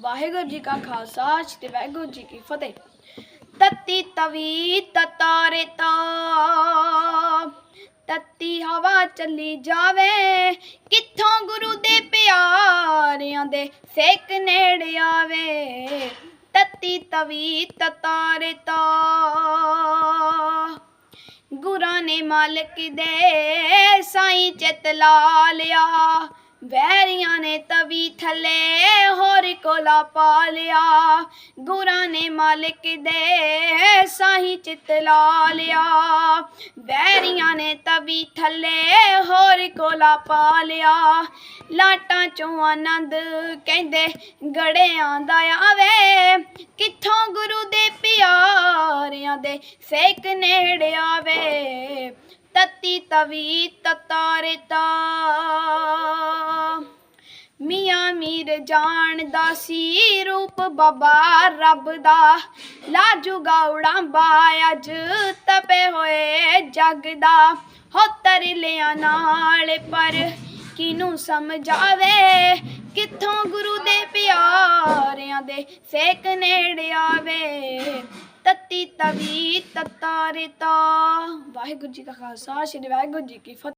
ਵਾਹਿਗੁਰੂ ਜੀ ਕਾ ਖਾਲਸਾ, ਸ੍ਰੀ ਵਾਹਿਗੁਰੂ ਜੀ ਕੀ ਫਤਿਹ। ਤਤੀ ਤਵੀ ਤਤਾਰੇ ਤਾ। ਤਤੀ ਹਵਾ ਚੱਲੀ ਜਾਵੇ, ਕਿੱਥੋਂ ਗੁਰੂ ਦੇ ਪਿਆਰਿਆਂ ਦੇ ਸੇਕ ਨੇੜੇ ਆਵੇ। ਤਤੀ ਤਵੀ ਤਤਾਰੇ ਤਾ। ਗੁਰਾਂ ਨੇ ਮਾਲਕ ਦੇ ਸਾਈਂ ਚਿਤ ਲਾ ਲਿਆ। ਵੈਰੀਆਂ ਨੇ ਤਵੀ ਥੱਲੇ ਕੋਲਾ ਪਾ ਲਿਆ। ਗੁਰਾਂ ਨੇ ਮਾਲਕ ਦੇ ਸਾਈਂ ਚਿਤ ਲਾ ਲਿਆ। ਵੈਰੀਆਂ ਨੇ ਤਵੀ ਥੱਲੇ ਹੋਰ ਕੋਲਾ ਪਾ ਲਿਆ। ਲਾਟਾਂ ਚੋਂ ਆਨੰਦ ਕਹਿੰਦੇ, ਗੜਿਆਂ ਦਾ ਆਵੇ। ਕਿੱਥੋਂ ਗੁਰੂ ਦੇ ਪਿਆਰਿਆਂ ਦੇ ਸੇਕ ਨੇੜੇ ਆਵੇ। ਤਤੀ ਤਵੀ ਤਤਾਰੇ ਤਾ ਮੀਰ ਜਾਣਦਾ ਸੀ ਰੂਪ ਬਾਬਾ ਰੱਬ ਦਾ। ਲਾਜੂਗਾ ਉਡਾਂਬਾ ਅੱਜ ਤਪੇ ਹੋਏ ਜਗ ਦਾ। ਹੋ ਤਰਲਿਆਂ ਨਾਲ ਪਰ ਕਿਨੂੰ ਸਮਝਾਵੇ? ਕਿੱਥੋਂ ਗੁਰੂ ਦੇ ਪਿਆਰਿਆਂ ਦੇ ਸੇਕ ਨੇੜੇ ਆਵੇ? ਤਤੀ ਤਵੀ ਤਤਾਰੇ ਵਾਹਿਗੁਰੂ ਜੀ ਕਾ ਖਾਲਸਾ, ਸ੍ਰੀ ਵਾਹਿਗੁਰੂ ਜੀ ਕੀ ਫਤਿਹ।